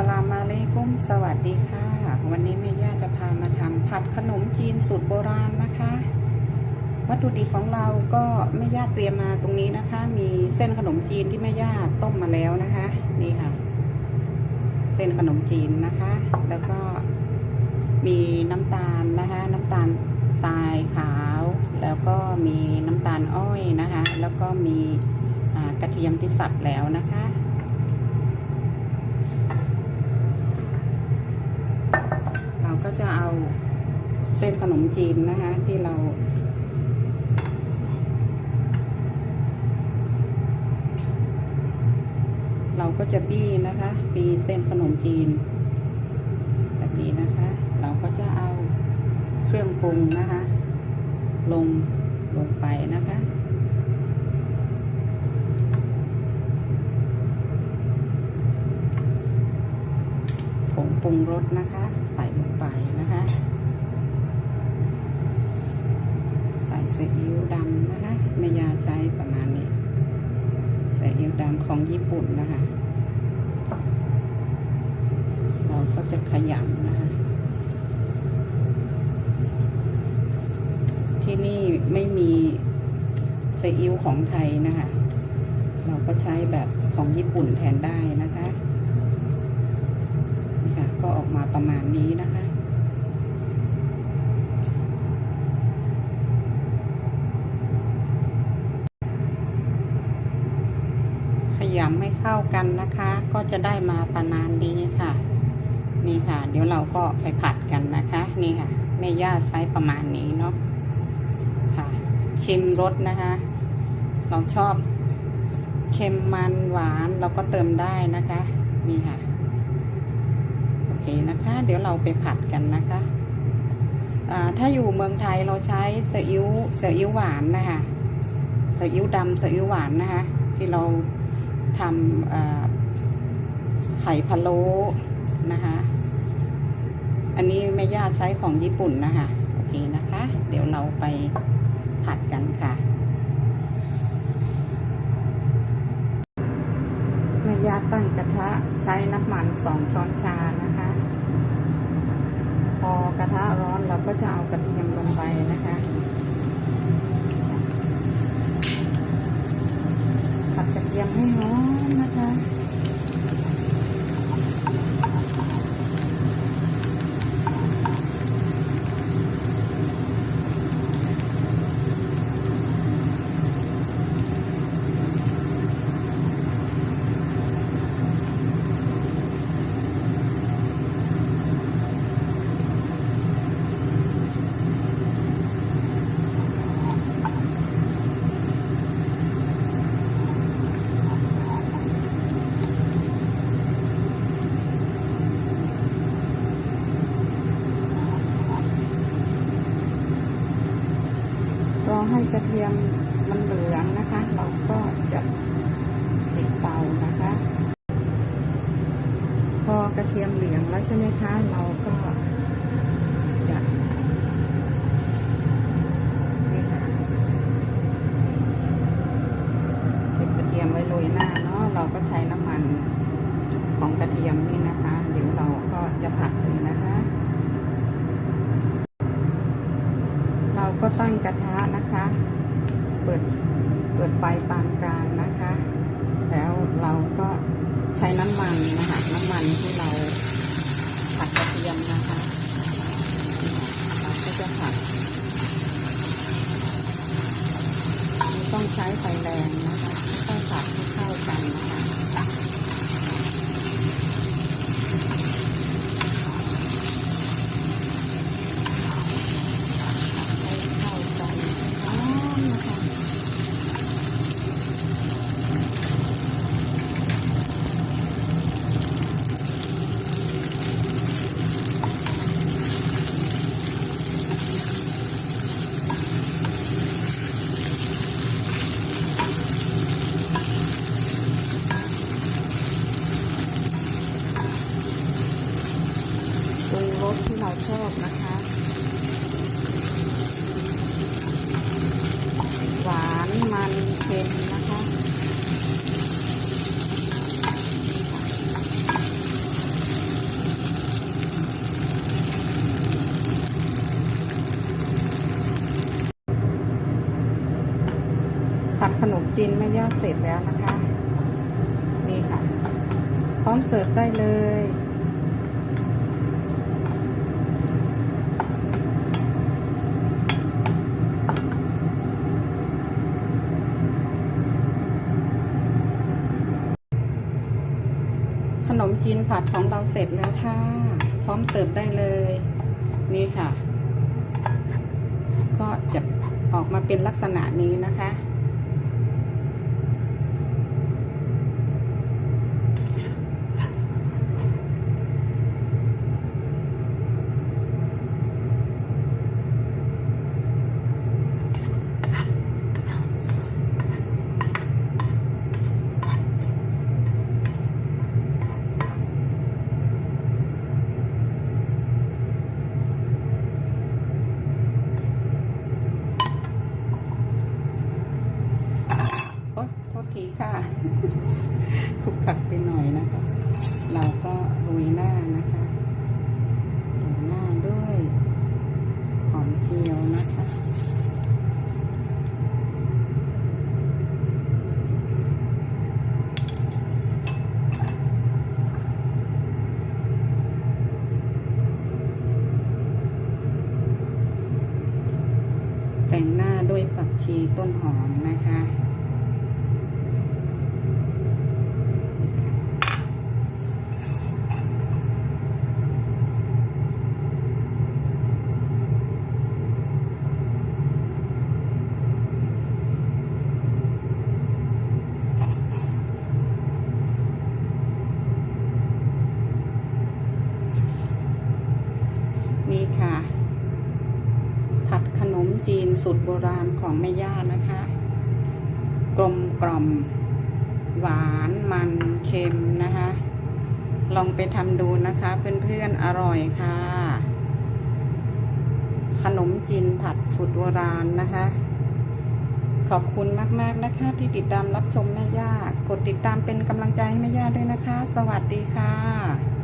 สลามอะลัยกุมสวัสดีค่ะ วันนี้แม่ย่าจะพามาทำผัดขนมจีนสูตรโบราณนะคะ วัตถุดิบของเราก็แม่ย่าเตรียมมาตรงนี้นะคะ มีเส้นขนมจีนที่แม่ย่าต้มมาแล้วนะคะ นี่ค่ะ เส้นขนมจีนนะคะ แล้วก็มีน้ำตาลนะคะ น้ำตาลทรายขาว แล้วก็มีน้ำตาลอ้อยนะคะ แล้วก็มีกระเทียมที่สับแล้วนะคะ เราก็ จะเอาเส้นขนมจีนนะคะ ที่เรา เราก็จะบี้นะคะบีเส้นขนมจีน แบบนี้นะคะ เราก็จะเอาเครื่องปรุงนะคะ ลงลงไปนะคะผงปรุงรสนะคะ ใส่ลงไปนะคะใส่ซีอิ๊วดำนะคะแม่ยาใช้ประมาณนี้ซีอิ๊วดำของญี่ปุ่นนะคะ เราก็จะขยำนะคะ ที่นี่ไม่มีซีอิ๊วของไทยนะคะ เราก็ใช้แบบของญี่ปุ่นแทนได้นะคะนี่ค่ะ ก็ออกมาประมาณนี้นะคะ ขยำให้เข้ากันนะคะ ก็จะได้มาประมาณนี้ค่ะ นี่ค่ะ เดี๋ยวเราก็ไปผัดกันนะคะ นี่ค่ะแม่ย่าใช้ประมาณนี้เนาะค่ะ ชิมรสนะคะ เราชอบเค็มมันหวานเราก็เติมได้นะคะ นี่ค่ะ เคนะคะ เดี๋ยวเราไปผัดกันนะคะถ้าอยู่เมืองไทยเราใช้ซีอิ๊วซีอิ๊วหวานนะคะซีอิ๊วดำซีอิ๊วหวานนะคะ ที่เราทำไข่พะโล้นะคะ อันนี้แม่ย่าใช้ของญี่ปุ่นนะคะโอเคนะคะ เดี๋ยวเราไปผัดกันค่ะแม่ย่าตั้งกระทะใช้น้ำมันสองช้อนชานะคะ พอกระทะร้อนเราก็จะเอากระเทียมลงไปนะคะ ผัดกระเทียมให้หอมนะคะ รอ ให้กระเทียมมันเหลืองนะคะ เราก็จะปิดเตานะคะ พอกระเทียมเหลืองแล้วใช่ไหมคะ เราก็จะนี่ค่ะเก็บกระเทียมไว้โรยหน้าเนาะเราก็ใช้น้ำมันของกระเทียมนี่นะคะ เดี๋ยวเราก็จะผัดเลยนะคะ เรา ก็ตั้งกระทะนะคะ เปิดเปิดไฟปานกลางนะคะ แล้วเราก็ใช้น้ำมันนะคะน้ำมันที่เราผัดกระเทียมนะคะเราก็จะผัดไม่ต้องใช้ไฟแรงนะคะค่อยๆผัดให้เข้ากันนะคะ งรสที่เราชอบนะคะ หวานมันเค็มนะคะผัดขนมจีนไม่ย่าเสร็จแล้วนะคะ นี่ค่ะ พร้อมเสิร์ฟได้เลย ขนมจีนผัดของเราเสร็จแล้วค่ะ พร้อมเสิร์ฟได้เลย นี่ค่ะ ก็จะออกมาเป็นลักษณะนี้นะคะ โอ๊ยโทษทีค่ะ คลุกคลักไปหน่อยนะคะ เราก็โรยหน้านะคะโรยหน้าด้วยหอมเจียวนะคะ แต่งหน้าด้วยผักชี ต้นหอมนะคะ นี่ค่ะ ผัดขนมจีน สูตรโบราณของแม่ย่านะคะ กลมกล่อม หวานมันเค็มนะคะ ลองไปทำดูนะคะ เพื่อนๆอร่อยค่ะ ขนมจีนผัดสูตรโบราณนะคะ ขอบคุณมากๆนะคะ ที่ติดตามรับชมแม่ย่ากดติดตามเป็นกำลังใจให้แม่ย่าด้วยนะคะ สวัสดีค่ะ